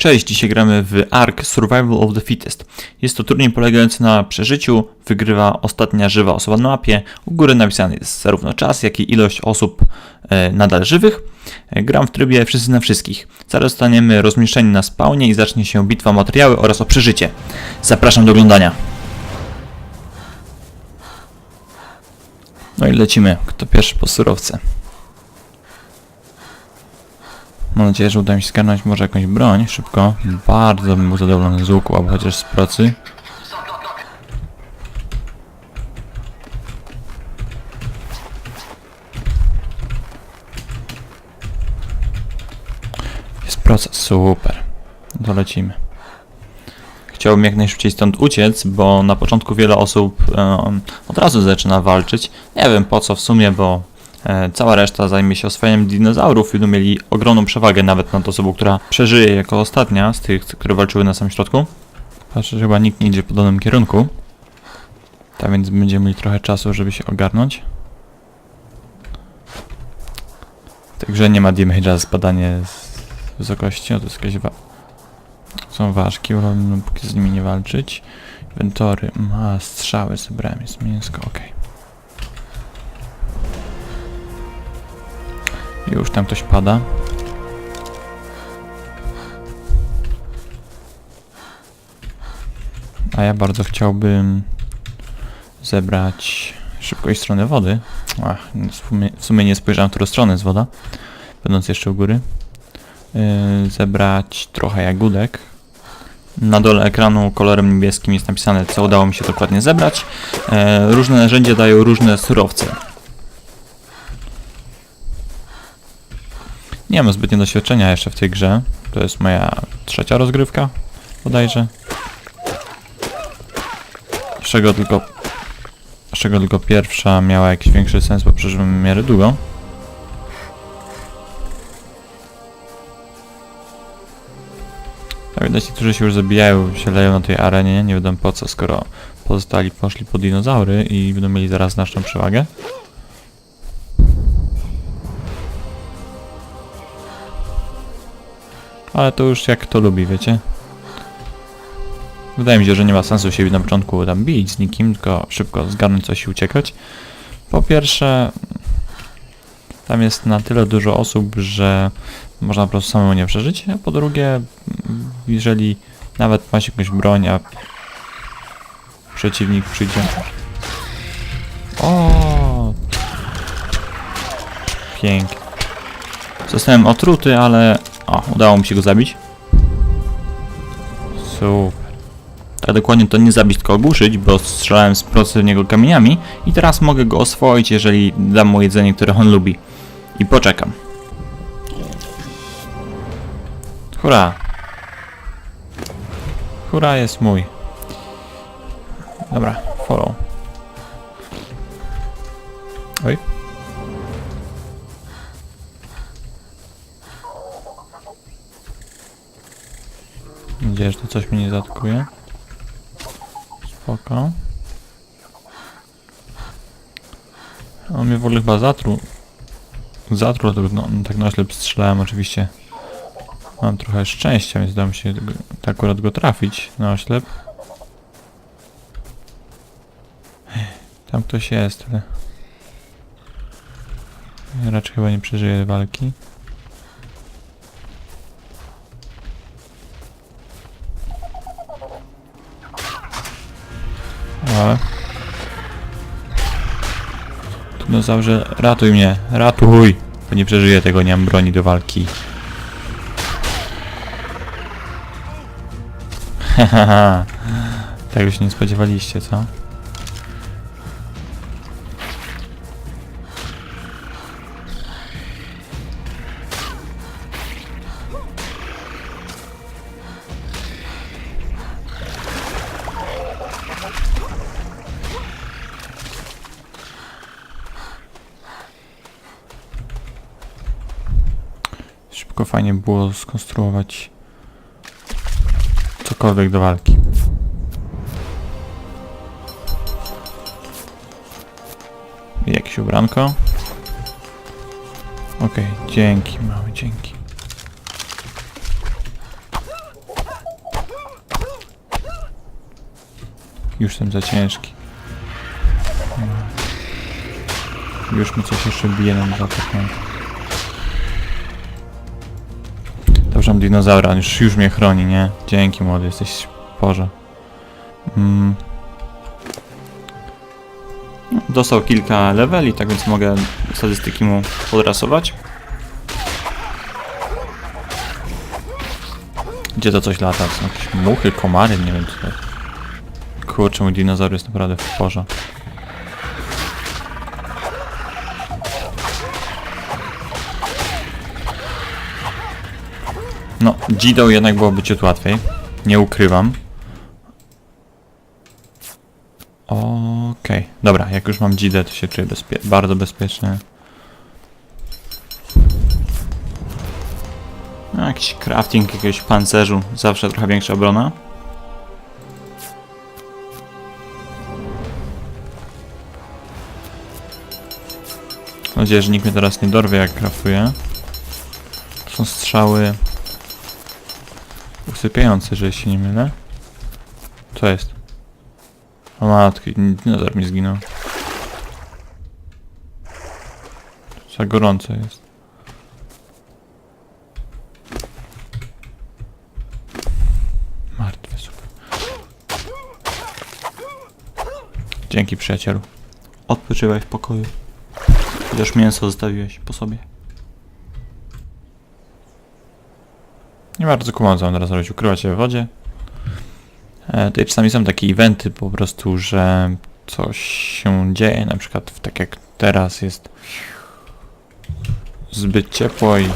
Cześć, dzisiaj gramy w ARK Survival of the Fittest. Jest to turniej polegający na przeżyciu, wygrywa ostatnia żywa osoba na mapie. U góry napisany jest zarówno czas, jak i ilość osób e, nadal żywych. E, gram w trybie wszyscy na wszystkich. Zaraz zostaniemy rozmieszczeni na spawnie i zacznie się bitwa materiały oraz o przeżycie. Zapraszam do oglądania. No i lecimy. Kto pierwszy po surowce? Mam nadzieję, że uda mi się zgarnąć może jakąś broń szybko. Bardzo bym był zadowolony z łuku, albo chociaż z procy. Jest proces, super. No To lecimy. Chciałbym jak najszybciej stąd uciec, bo na początku wiele osób em, od razu zaczyna walczyć. Nie wiem po co w sumie, bo Cała reszta zajmie się oswajaniem dinozaurów i będą mieli ogromną przewagę nawet nad osobą, która przeżyje jako ostatnia z tych, które walczyły na samym środku. Patrzę, że chyba nikt nie idzie w podobnym kierunku. Tak więc będziemy mieli trochę czasu, żeby się ogarnąć. Także nie ma damage'a spadanie z wysokości. O, to jest jakaś wa... Są ważki, wolałbym póki z nimi nie walczyć. Inwentory. Ma strzały zebrałem, jest mięsko, okej. Już tam ktoś pada. A ja bardzo chciałbym zebrać szybkość strony wody. Ach, w sumie, nie spojrzałem, którą stronę jest woda, będąc jeszcze u góry. Yy, zebrać trochę jagódek. Na dole ekranu kolorem niebieskim jest napisane, co udało mi się dokładnie zebrać. Yy, różne narzędzia dają różne surowce. Nie mam zbytnio doświadczenia jeszcze w tej grze. To jest moja trzecia rozgrywka, bodajże. Z czego tylko... Z czego tylko pierwsza miała jakiś większy sens, bo przeżyłem miarę długo. Tak widać, którzy się już zabijają, się leją na tej arenie, nie wiadomo po co, skoro pozostali poszli po dinozaury i będą mieli zaraz znaczną przewagę. Ale to już jak kto lubi, wiecie? Wydaje mi się, że nie ma sensu się na początku tam bić z nikim, tylko szybko zgarnąć coś i uciekać. Po pierwsze, tam jest na tyle dużo osób, że można po prostu samemu nie przeżyć, a po drugie, jeżeli nawet masz jakąś broń, a przeciwnik przyjdzie... O, Pięknie. Zostałem otruty, ale o, udało mi się go zabić. Super. Tak dokładnie to nie zabić, tylko ogłuszyć, bo strzelałem z niego kamieniami i teraz mogę go oswoić, jeżeli dam mu jedzenie, które on lubi. I poczekam. Hurra! Hurra jest mój. Dobra, follow. Oj. Nadzieję, że to coś mnie nie zaatakuje. Spoko. On mnie w ogóle chyba zatruł. Zatruł, to no, tak na oślep strzelałem oczywiście. Mam trochę szczęścia, więc dam się go, tak akurat go trafić na oślep. Tam ktoś jest, ale... Raczej chyba nie przeżyje walki. Dinozaurze, ratuj mnie, ratuj! Bo nie przeżyję tego, nie mam broni do walki. Hahaha. Tego się nie spodziewaliście, co? szybko fajnie było skonstruować cokolwiek do walki. Jakieś ubranko. Okej, okay, dzięki mały, dzięki. Już jestem za ciężki. Już mi coś jeszcze bije na zakończenie. Mam dinozaura, już, już mnie chroni, nie? Dzięki młody, jesteś porze. Mm. No, Dostał kilka leveli, tak więc mogę statystyki mu podrasować. Gdzie to coś lata? Są jakieś muchy, komary, nie wiem co to. Kurczę, mój dinozaur jest naprawdę w porze. No, Gidą jednak byłoby ciut łatwiej. Nie ukrywam. Okej, dobra, jak już mam Gidę, to się czuję bezpie bardzo bezpiecznie. No, jakiś crafting jakiegoś pancerzu, zawsze trochę większa obrona. Mam nadzieję, że nikt mnie teraz nie dorwie jak craftuję. To są strzały usypiające, że się nie mylę. Co jest? O matki, dinozor mi zginął. Za gorąco jest. Martwy, super. Dzięki przyjacielu. Odpoczywaj w pokoju. Chociaż mięso zostawiłeś po sobie. Nie bardzo kumam, co mam teraz robić. Ukrywać się w wodzie. E, tutaj czasami są takie eventy po prostu, że coś się dzieje, na przykład w- tak jak teraz jest zbyt ciepło i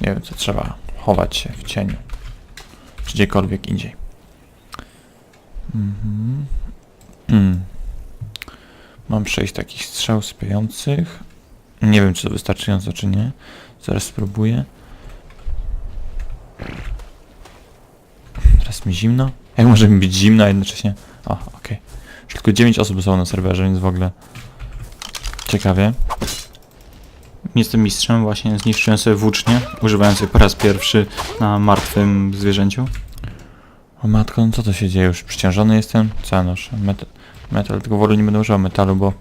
nie wiem co trzeba chować się w cieniu czy gdziekolwiek indziej. Mhm. Mm. Mam sześć takich strzał spiających. Nie wiem czy to wystarczająco czy nie. Zaraz spróbuję. Teraz mi zimno? Jak może mi być zimno, a jednocześnie... O, okej. Już tylko 9 osób zostało na serwerze, więc w ogóle... Ciekawie. Jestem mistrzem, właśnie zniszczyłem sobie włócznie, używając jej po raz pierwszy na martwym zwierzęciu. O matko, no co to się dzieje? Już przyciążony jestem? Co noszę? Met metal, tylko wolę nie będę używał metalu, bo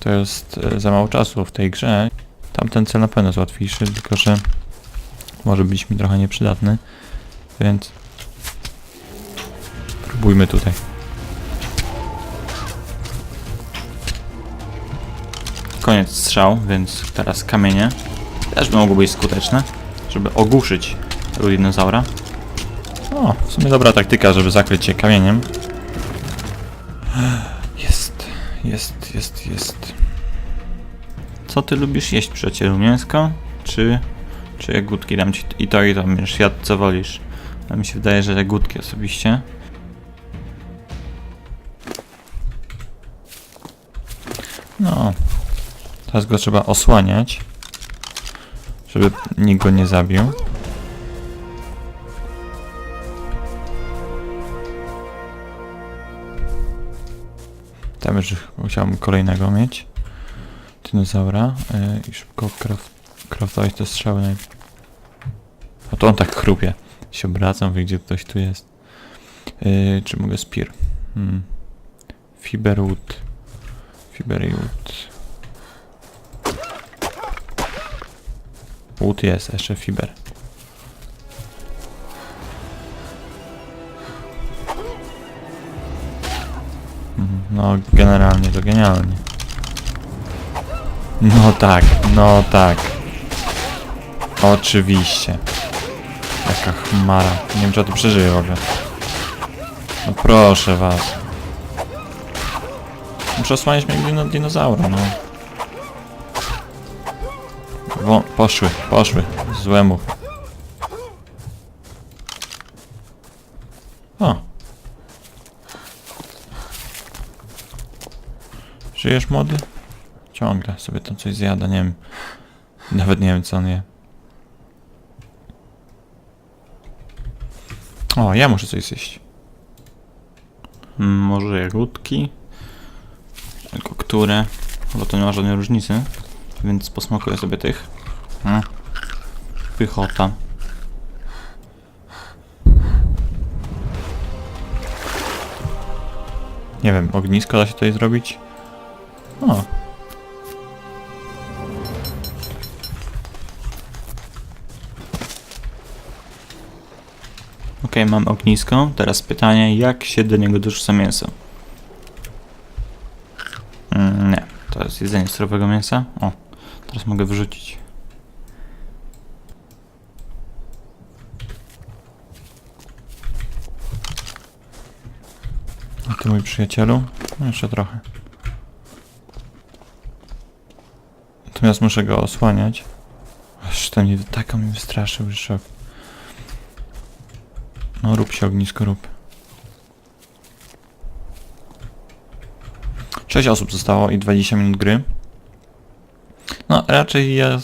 to jest e, za mało czasu w tej grze. Tamten cel na pewno jest łatwiejszy, tylko że może być mi trochę nieprzydatny, więc Próbujmy tutaj. Koniec strzał, więc teraz kamienie. Też by mogło być skuteczne, żeby ogłuszyć tego dinozaura. O, w sumie dobra taktyka, żeby zakryć się kamieniem. Jest, jest, jest, jest. Co ty lubisz jeść, przyjacielu? Mięsko? Czy, czy jagódki? Dam ci i to, i to. Będziesz jadł, co wolisz. A mi się wydaje, że jagódki osobiście. No. Teraz go trzeba osłaniać. Żeby nikt go nie zabił. Tam już musiałbym kolejnego mieć. Dinozaura. Yy, I szybko craft, craftować te strzały. A to on tak chrupie. Się obracam, wie gdzie ktoś tu jest. Yy, czy mogę spear? Hmm. Fiberwood. Fiberwood. Wood jest, jeszcze fiber. No, generalnie to genialnie. No tak, no tak. Oczywiście. Jaka chmara. Nie wiem, czy to przeżyję w ogóle. No proszę was. Muszę osłaniać mnie dino dinozaura, no. Wo poszły, poszły. Złe muchy. O. Żyjesz młody? Ciągle sobie tam coś zjada, nie wiem. Nawet nie wiem co on je. O, ja muszę coś zjeść. Mm, Może jagódki? Które? Bo to nie ma żadnej różnicy. Więc posmakuję sobie tych. Mm. Pychota. Nie wiem, ognisko da się tutaj zrobić? O. Okej, mam ognisko. Teraz pytanie, jak się do niego dorzuca mięso? Mm, nie, to jest jedzenie surowego mięsa. O, teraz mogę wyrzucić. A ty mój przyjacielu? No jeszcze trochę. Natomiast muszę go osłaniać. Aż to mnie tak on mnie wystraszył, szok. No rób się ognisko, rób. Sześć osób zostało i 20 minut gry. No raczej ja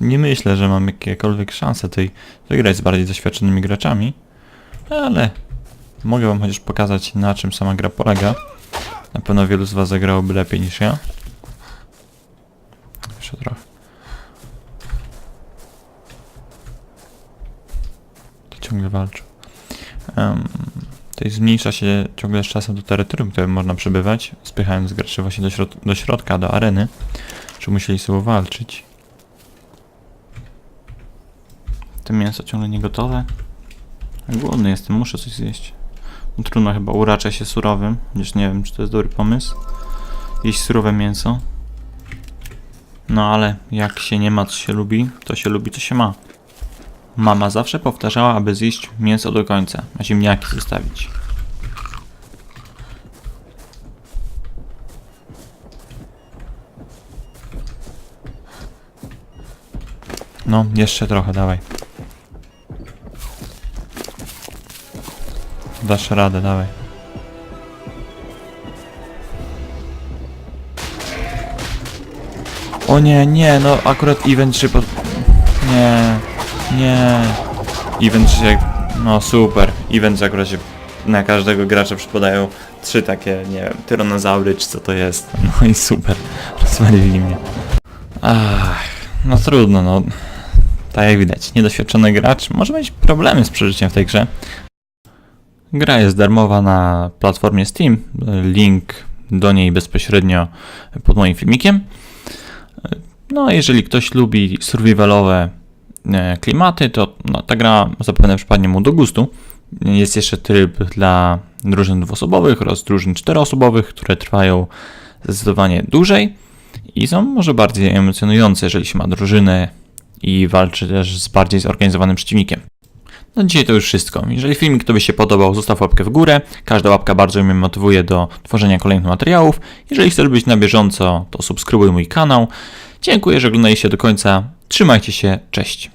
nie myślę, że mam jakiekolwiek szanse tutaj wygrać z bardziej doświadczonymi graczami. Ale mogę wam chociaż pokazać na czym sama gra polega. Na pewno wielu z was zagrałoby lepiej niż ja. Jeszcze trochę. To ciągle walczą. Um, zmniejsza się ciągle z czasem to terytorium, które można przebywać, spychając graczy właśnie do, środ do środka, do areny. Czy musieli sobie walczyć. To mięso ciągle nie gotowe. Głodny jestem, muszę coś zjeść. No, trudno chyba uraczę się surowym, chociaż nie wiem, czy to jest dobry pomysł. Jeść surowe mięso. No ale jak się nie ma, co się lubi, to się lubi, co się ma. Mama zawsze powtarzała, aby zjeść mięso do końca, a ziemniaki zostawić. No, jeszcze trochę, dawaj. Dasz radę, dawaj. O nie, nie, no akurat event 3 pod... Nie, nie. Event 3 jak... No super. Event 3 akurat się na każdego gracza przypadają trzy takie, nie wiem, tyranozaury czy co to jest. No i super. Rozwalili mnie. Ach, no trudno, no. Tak jak widać, niedoświadczony gracz może mieć problemy z przeżyciem w tej grze. Gra jest darmowa na platformie Steam. Link do niej bezpośrednio pod moim filmikiem. No, jeżeli ktoś lubi survivalowe klimaty, to no, ta gra zapewne przypadnie mu do gustu. Jest jeszcze tryb dla drużyn dwuosobowych oraz drużyn czteroosobowych, które trwają zdecydowanie dłużej i są może bardziej emocjonujące, jeżeli się ma drużynę i walczy też z bardziej zorganizowanym przeciwnikiem. No dzisiaj to już wszystko. Jeżeli filmik Tobie się podobał, zostaw łapkę w górę. Każda łapka bardzo mnie motywuje do tworzenia kolejnych materiałów. Jeżeli chcesz być na bieżąco, to subskrybuj mój kanał. Dziękuję, że oglądaliście do końca. Trzymajcie się, cześć.